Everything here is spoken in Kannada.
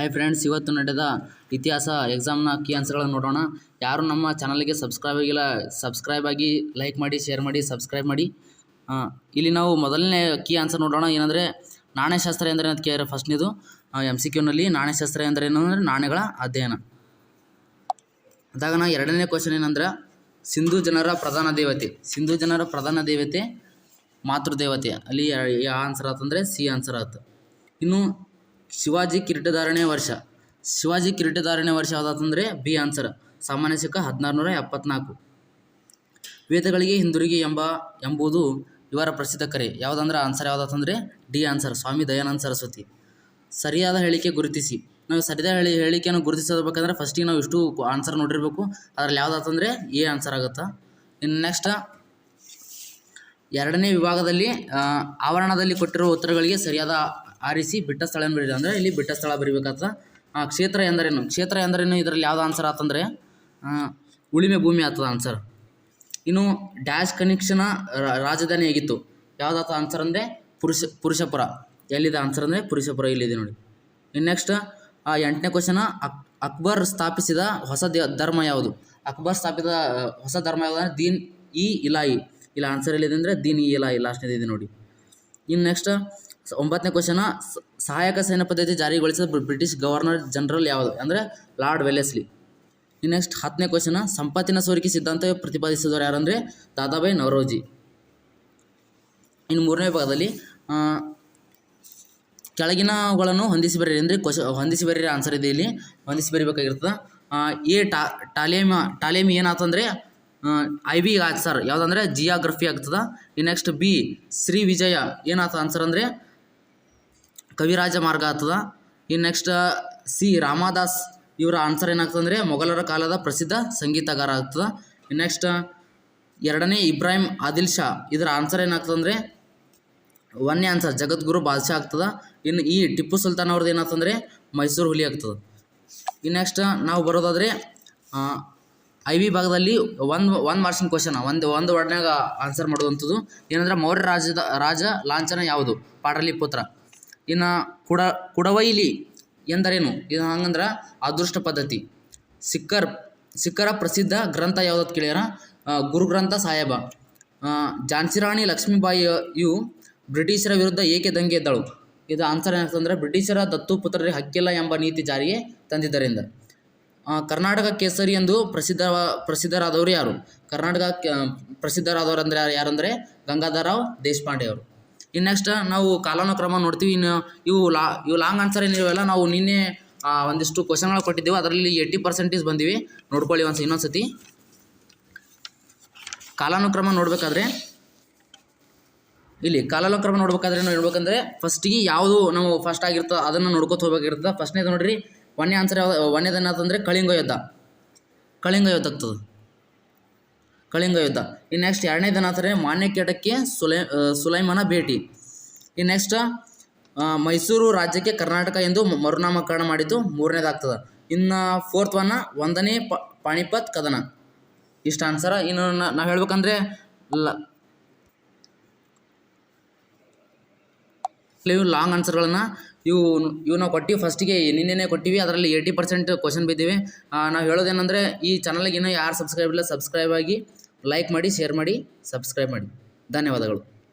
ಹಾಯ್ ಫ್ರೆಂಡ್ಸ್ ಇವತ್ತು ನಡೆದ ಇತಿಹಾಸ ಎಕ್ಸಾಮ್ನ ಕೀ ಆನ್ಸರ್ಗಳನ್ನು ನೋಡೋಣ. ಯಾರು ನಮ್ಮ ಚಾನಲ್ಗೆ ಸಬ್ಸ್ಕ್ರೈಬ್ ಆಗಿಲ್ಲ ಸಬ್ಸ್ಕ್ರೈಬ್ ಆಗಿ ಲೈಕ್ ಮಾಡಿ ಶೇರ್ ಮಾಡಿ ಸಬ್ಸ್ಕ್ರೈಬ್ ಮಾಡಿ. ಇಲ್ಲಿ ನಾವು ಮೊದಲನೇ ಕೀ ಆನ್ಸರ್ ನೋಡೋಣ. ಏನಂದರೆ ನಾಣ್ಯಶಾಸ್ತ್ರ ಎಂದರೆ ಅಂತ ಕೇಳಿದ್ರೆ ಫಸ್ಟ್ನೇದು ಎಂ ಸಿ ಕ್ಯೂನಲ್ಲಿ ನಾಣ್ಯಶಾಸ್ತ್ರ ಎಂದರೆ ಏನು ಅಂದರೆ ನಾಣ್ಯಗಳ ಅಧ್ಯಯನ. ಅದಾಗ ನಾ ಎರಡನೇ ಕ್ವಶನ್ ಏನಂದ್ರೆ, ಸಿಂಧು ಜನರ ಪ್ರಧಾನ ದೇವತೆ. ಸಿಂಧು ಜನರ ಪ್ರಧಾನ ದೇವತೆ ಮಾತೃದೇವತೆ ಅಲ್ಲಿ ಆನ್ಸರ್ ಆತಂದರೆ ಸಿ ಆನ್ಸರ್ ಆಯ್ತು ಇನ್ನು ಶಿವಾಜಿ ಕಿರೀಟಧಾರಣೆ ವರ್ಷ. ಶಿವಾಜಿ ಕಿರೀಟಧಾರಣೆ ವರ್ಷ ಯಾವುದಾತಂದರೆ ಬಿ ಆನ್ಸರ್. ಸಾಮಾನ್ಯ ಶಕ ಹದಿನಾರು ನೂರ ಎಪ್ಪತ್ನಾಲ್ಕು. ವೇದಗಳಿಗೆ ಹಿಂದಿರುಗಿ ಎಂಬ, ಎಂಬುದು ಇವರ ಪ್ರಸಿದ್ಧ ಕರೆ. ಯಾವುದಂದ್ರೆ ಆನ್ಸರ್ ಯಾವುದಾತಂದರೆ ಡಿ ಆನ್ಸರ್, ಸ್ವಾಮಿ ದಯಾನಂದ ಸರಸ್ವತಿ. ಸರಿಯಾದ ಹೇಳಿಕೆ ಗುರುತಿಸಿ. ನಾವು ಸರಿಯಾದ ಹೇಳಿ, ಹೇಳಿಕೆಯನ್ನು ಗುರುತಿಸಬೇಕಂದ್ರೆ ಫಸ್ಟಿಗೆ ನಾವು ಇಷ್ಟು ಆನ್ಸರ್ ನೋಡಿರಬೇಕು. ಅದರಲ್ಲಿ ಯಾವುದಾತಂದರೆ ಎ ಆನ್ಸರ್ ಆಗುತ್ತಾ? ಇನ್ನು ನೆಕ್ಸ್ಟ್ ಎರಡನೇ ವಿಭಾಗದಲ್ಲಿ ಆವರಣದಲ್ಲಿ ಕೊಟ್ಟಿರುವ ಉತ್ತರಗಳಿಗೆ ಸರಿಯಾದ ಆರಿಸಿ ಬಿಟ್ಟ ಸ್ಥಳ ಏನು ಬರೀರಿ ಅಂದರೆ ಇಲ್ಲಿ ಬಿಟ್ಟ ಸ್ಥಳ ಬರಿಬೇಕಾಗ್ತದೆ. ಕ್ಷೇತ್ರ ಎಂದರೇನು? ಕ್ಷೇತ್ರ ಎಂದರೇನು? ಇದರಲ್ಲಿ ಯಾವ್ದು ಆನ್ಸರ್ ಆತಂದರೆ ಉಳಿಮೆ ಭೂಮಿ ಆಗ್ತದೆ ಆನ್ಸರ್ ಇನ್ನು ಡ್ಯಾಶ್ ಕನೆಕ್ಷನ ರಾಜಧಾನಿ ಆಗಿತ್ತು ಯಾವುದಾತ ಆನ್ಸರ್ ಅಂದರೆ, ಪುರುಷ, ಪುರುಷಪುರ. ಎಲ್ಲಿದೆ ಆನ್ಸರ್ ಅಂದರೆ, ಪುರುಷಪುರ ಇಲ್ಲಿದೆ ನೋಡಿ. ಇನ್ನು ನೆಕ್ಸ್ಟ್ ಎಂಟನೇ ಕ್ವಶನ ಅಕ್, ಅಕ್ಬರ್ ಸ್ಥಾಪಿಸಿದ ಹೊಸ ಧರ್ಮ ಯಾವುದು? ಅಕ್ಬರ್ ಸ್ಥಾಪಿತ ಹೊಸ ಧರ್ಮ ಯಾವುದು ಅಂದರೆ, ದೀನ್ ಇ ಇಲಾಯಿ. ಇಲ್ಲ ಆನ್ಸರ್ ಎಲ್ಲಿದೆ ಅಂದರೆ, ದೀನ್ ಇ ಇಲಾಯಿ ಲಾಸ್ಟ್ ಇದೆ ನೋಡಿ. ಇನ್ನು ನೆಕ್ಸ್ಟ್ ಒಂಬತ್ತನೇ ಕ್ವಶನ ಸಹಾಯಕ ಸೈನ್ಯ ಪದ್ಧತಿ ಜಾರಿಗೊಳಿಸಿದ ಬ್ರಿಟಿಷ್ ಗವರ್ನರ್ ಜನರಲ್ ಯಾವುದು? ಅಂದರೆ ಲಾರ್ಡ್ ವೆಲೆಸ್ಲಿ ಇನ್ನು ನೆಕ್ಸ್ಟ್ ಹತ್ತನೇ ಕ್ವಶನ ಸಂಪತ್ತಿನ ಸೋರಿಕೆ ಸಿದ್ಧಾಂತ ಪ್ರತಿಪಾದಿಸಿದವರು ಯಾರಂದರೆ ದಾದಾಬಾಯಿ ನವರೋಜಿ. ಇನ್ನು ಮೂರನೇ ಭಾಗದಲ್ಲಿ ಕೆಳಗಿನಗಳನ್ನು ಹೊಂದಿಸಿ ಬರೀರಿ ಅಂದರೆ ಕ್ವಶ ಹೊಂದಿಸಿ ಬರೀರಿ ಆನ್ಸರ್ ಇದೆ ಇಲ್ಲಿ. ಹೊಂದಿಸಿ ಬರಿಬೇಕಾಗಿರ್ತದೆ. ಎ ಟಾ, ಟಾಲೇಮ, ಟಾಲೇಮಿ ಏನಾತಂದರೆ ಐ ಬಿ ಆನ್ಸರ್ ಯಾವುದಂದ್ರೆ ಜಿಯಾಗ್ರಫಿ ಆಗ್ತದೆ. ಈ ನೆಕ್ಸ್ಟ್ ಬಿ, ಶ್ರೀ ವಿಜಯ ಏನಾಯ್ತು ಆನ್ಸರ್ ಅಂದರೆ ಕವಿರಾಜ ಮಾರ್ಗ ಆಗ್ತದ. ಇನ್ನು ನೆಕ್ಸ್ಟ್ ಸಿ ರಾಮದಾಸ್ ಇವರ ಆನ್ಸರ್ ಏನಾಗ್ತದೆ ಅಂದರೆ ಮೊಘಲರ ಕಾಲದ ಪ್ರಸಿದ್ಧ ಸಂಗೀತಗಾರ ಆಗ್ತದ. ನೆಕ್ಸ್ಟ್ ಎರಡನೇ ಇಬ್ರಾಹಿಂ ಆದಿಲ್ ಶಾ ಇದರ ಆನ್ಸರ್ ಏನಾಗ್ತದೆ ಒನ್ನೇ ಆನ್ಸರ್ ಜಗದ್ಗುರು ಬಾದ್ಶಾ ಆಗ್ತದ. ಇನ್ನು ಈ ಟಿಪ್ಪು ಸುಲ್ತಾನ್ ಅವ್ರದ್ದು ಏನಾಗ್ತಂದರೆ ಮೈಸೂರು ಹುಲಿ ಆಗ್ತದೆ. ಇನ್ನು ನೆಕ್ಸ್ಟ್ ನಾವು ಬರೋದಾದರೆ ಐ ವಿ ಭಾಗದಲ್ಲಿ ಒಂದು ಒಂದು ಮಾರ್ಕ್ಸಿನ ಕ್ವಶನ್ ಒಂದು ಒಂದು ವರ್ಡ್ನಾಗ ಆನ್ಸರ್ ಮಾಡುವಂಥದ್ದು. ಏನಂದ್ರೆ ಮೌರ್ಯ ರಾಜ್ಯದ, ರಾಜ ಲಾಂಛನ ಯಾವುದು? ಪಾಟಲಿಪುತ್ರ ಇನ್ನು ಕುಡ, ಕುಡವೈಲಿ ಎಂದರೇನು? ಇದು ಹಂಗಂದ್ರೆ ಅದೃಷ್ಟ ಪದ್ಧತಿ. ಸಿಕ್ಕರ್, ಸಿಕ್ಕರ ಪ್ರಸಿದ್ಧ ಗ್ರಂಥ ಯಾವ್ದು ಕೇಳ್ಯಾರ? ಗುರುಗ್ರಂಥ ಸಾಹೇಬ. ಝಾನ್ಸಿರಾಣಿ ಝಾನ್ಸಿ ರಾಣಿ ಲಕ್ಷ್ಮೀಬಾಯಿ ಇವು ಬ್ರಿಟಿಷರ ವಿರುದ್ಧ ಏಕೆ ದಂಗೆ ಎದ್ದಳು? ಇದು ಆನ್ಸರ್ ಏನಾಗ್ತಂದ್ರೆ ಬ್ರಿಟಿಷರ ದತ್ತು ಪುತ್ರರಿಗೆ ಹಕ್ಕಿಲ್ಲ ಎಂಬ ನೀತಿ ಜಾರಿಗೆ ತಂದಿದ್ದರಿಂದ. ಕರ್ನಾಟಕ ಕೇಸರಿ ಎಂದು ಪ್ರಸಿದ್ಧ, ಪ್ರಸಿದ್ಧರಾದವರು ಯಾರು? ಕರ್ನಾಟಕ ಪ್ರಸಿದ್ಧರಾದವರು ಅಂದರೆ ಯಾರಂದರೆ ಗಂಗಾಧರರಾವ್ ದೇಶಪಾಂಡೆ ಅವರು. ಇನ್ನು ನೆಕ್ಸ್ಟ್ ನಾವು ಕಾಲಾನುಕ್ರಮ ನೋಡ್ತೀವಿ. ಇನ್ನು ಇವು ಲಾ, ಇವು ಲಾಂಗ್ ಆನ್ಸರ್ ಏನಿವೆಲ್ಲ ನಾವು ನಿನ್ನೆ ಒಂದಿಷ್ಟು ಕ್ವಶನ್ಗಳು ಕೊಟ್ಟಿದ್ದೀವಿ. ಅದರಲ್ಲಿ ಏಯ್ಟಿ ಪರ್ಸೆಂಟೇಜ್ ಬಂದಿವಿ. ನೋಡ್ಕೊಳ್ಳಿ ಒಂದು ಇನ್ನೊಂದು ಸತಿ ಕಾಲಾನುಕ್ರಮ ನೋಡಬೇಕಾದ್ರೆ, ಇಲ್ಲಿ ಕಾಲಾನುಕ್ರಮ ನೋಡ್ಬೇಕಾದ್ರೆ ನಾವು ಹೇಳ್ಬೇಕಂದ್ರೆ ಫಸ್ಟಿಗೆ ಯಾವುದು ನಾವು ಫಸ್ಟ್ ಆಗಿರ್ತೋ ಅದನ್ನು ನೋಡ್ಕೊತ ಹೋಗ್ಬೇಕಿರ್ತದೆ ಫಸ್ಟ್ನೇದು ನೋಡ್ರಿ, ಒಂದನೇ ಆನ್ಸರ್ ಯಾವ ಒಂದೇದು ಏನಂತಂದರೆ ಕಳಿಂಗ ಯುದ್ಧ ಕಳಿಂಗ ಯುದ್ಧ ಆಗ್ತದೆ. ಕಳಿಂಗ ಯುದ್ಧ. ಇನ್ನು ನೆಕ್ಸ್ಟ್ ಎರಡನೇದು ಏನಂತಾರೆ ಮಾನ್ಯಕೇಟಕ್ಕೆ ಸುಲೈ ಸುಲೈಮನ ಭೇಟಿ. ಇನ್ನು ನೆಕ್ಸ್ಟ್ ಮೈಸೂರು ರಾಜ್ಯಕ್ಕೆ ಕರ್ನಾಟಕ ಎಂದು ಮರುನಾಮಕರಣ ಮಾಡಿದ್ದು ಮೂರನೇದಾಗ್ತದೆ. ಇನ್ನು ಫೋರ್ತ್ ಒನ್ನ ಒಂದನೇ ಪಾಣಿಪತ್ ಕದನ. ಇಷ್ಟು ಆನ್ಸರ ಇನ್ನು ನಾವು ಹೇಳ್ಬೇಕಂದ್ರೆ ಲ ಇವು ಲಾಂಗ್ ಆನ್ಸರ್ಗಳನ್ನು ಇವು ಇವು ನಾವು ಕೊಟ್ಟಿವಿ ಫಸ್ಟಿಗೆ ನಿನ್ನೆನೇ ಕೊಟ್ಟಿವಿ, ಅದರಲ್ಲಿ ಏಯ್ಟಿ ಪರ್ಸೆಂಟ್ ಕ್ವಶನ್ ಬಿದ್ದೀವಿ. ನಾವು ಹೇಳೋದೇನೆಂದರೆ ಈ ಚಾನಲ್ಗೆ ಇನ್ನೂ ಯಾರು ಸಬ್ಸ್ಕ್ರೈಬ್ ಇಲ್ಲ ಸಬ್ಸ್ಕ್ರೈಬ್ ಆಗಿ ಲೈಕ್ ಮಾಡಿ ಶೇರ್ ಮಾಡಿ ಸಬ್ಸ್ಕ್ರೈಬ್ ಮಾಡಿ. ಧನ್ಯವಾದಗಳು.